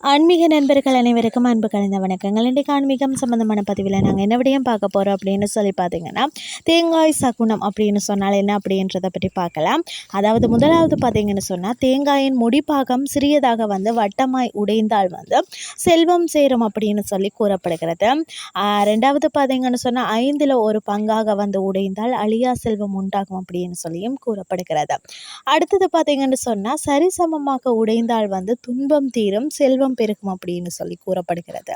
ஆன்மீக நண்பர்கள் அனைவருக்கும் அன்பு கலந்த வணக்கங்கள். இன்றைக்கு ஆன்மீகம் சம்மந்தமான பதிவில் நாங்கள் என்ன விடையும் பார்க்க போகிறோம் அப்படின்னு சொல்லி பார்த்தீங்கன்னா தேங்காய் சகுனம் அப்படின்னு சொன்னால் என்ன அப்படின்றத பற்றி பார்க்கலாம். அதாவது முதலாவது பார்த்தீங்கன்னு சொன்னால் தேங்காயின் முடிப்பாகம் சிறியதாக வந்து வட்டமாய் உடைந்தால் வந்து செல்வம் சேரும் அப்படின்னு சொல்லி கூறப்படுகிறது. ரெண்டாவது பார்த்தீங்கன்னு சொன்னால் ஐந்தில் ஒரு பங்காக வந்து உடைந்தால் அழியா செல்வம் உண்டாகும் அப்படின்னு சொல்லியும் கூறப்படுகிறது. அடுத்தது பார்த்தீங்கன்னு சொன்னால் சரிசமமாக உடைந்தால் வந்து துன்பம் தீரும் செல்வம் பெருகும் அப்படின்னு சொல்லி கூறப்படுகிறது.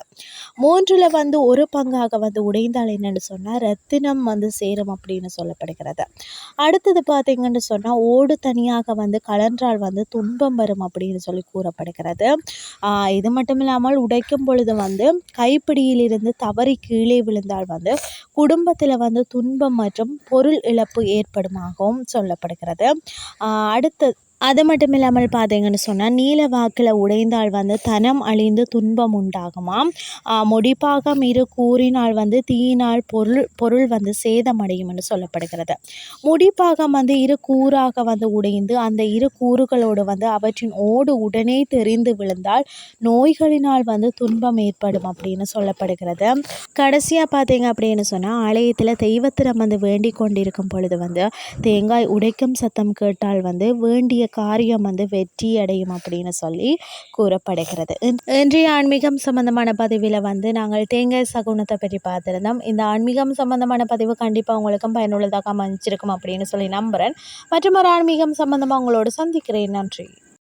மூன்றில் வந்து ஒரு பங்காக வந்து உடைந்தால் என்னன்னு சொன்னால் ரத்தினம் வந்து சேரும் அப்படின்னு சொல்லப்படுகிறது. அடுத்தது பார்த்தீங்கன்னு சொன்னால் ஓடு தனியாக வந்து கலன்றால் வந்து துன்பம் வரும் அப்படின்னு சொல்லி கூறப்படுகிறது. இது மட்டும் இல்லாமல் உடைக்கும் பொழுது வந்து கைப்பிடியிலிருந்து தவறி கீழே விழுந்தால் வந்து குடும்பத்தில் வந்து துன்பம் மற்றும் பொருள் இழப்பு ஏற்படுமாகவும் சொல்லப்படுகிறது. அடுத்த அது மட்டும் இல்லாமல் பார்த்தீங்கன்னு சொன்னால் நீல வாக்கில் உடைந்தால் வந்து தனம் அழிந்து துன்பம் உண்டாகுமாம் முடிப்பாகம் இரு கூறினால் வந்து தீயினால் பொருள் பொருள் வந்து சேதமடையும் என்று சொல்லப்படுகிறது. முடிப்பாகம் வந்து இரு கூறாக வந்து உடைந்து அந்த இரு கூறுகளோடு வந்து அவற்றின் ஓடு உடனே தெரிந்து விழுந்தால் நோய்களினால் வந்து துன்பம் ஏற்படும் அப்படின்னு சொல்லப்படுகிறது. கடைசியாக பார்த்தீங்க அப்படின்னு சொன்னால் ஆலயத்தில் தெய்வத்திடம் வந்து வேண்டிக் கொண்டிருக்கும் பொழுது வந்து தேங்காய் உடைக்கும் சத்தம் கேட்டால் வந்து வேண்டிய காரியம் வந்து வெற்றி அடையும் அப்படின்னு சொல்லி கூறப்படுகிறது. இன்றைய ஆன்மீகம் சம்பந்தமான பதிவில் வந்து நாங்கள் தேங்காய் சகுனத்தை பற்றி பார்த்துருந்தோம். இந்த ஆன்மீகம் சம்பந்தமான பதிவு கண்டிப்பாக உங்களுக்கும் பயனுள்ளதாக அமைஞ்சிருக்கும் அப்படின்னு சொல்லி நம்புகிறேன் மற்றும் ஒரு ஆன்மீகம் சம்பந்தமாக உங்களோடு சந்திக்கிறேன். நன்றி.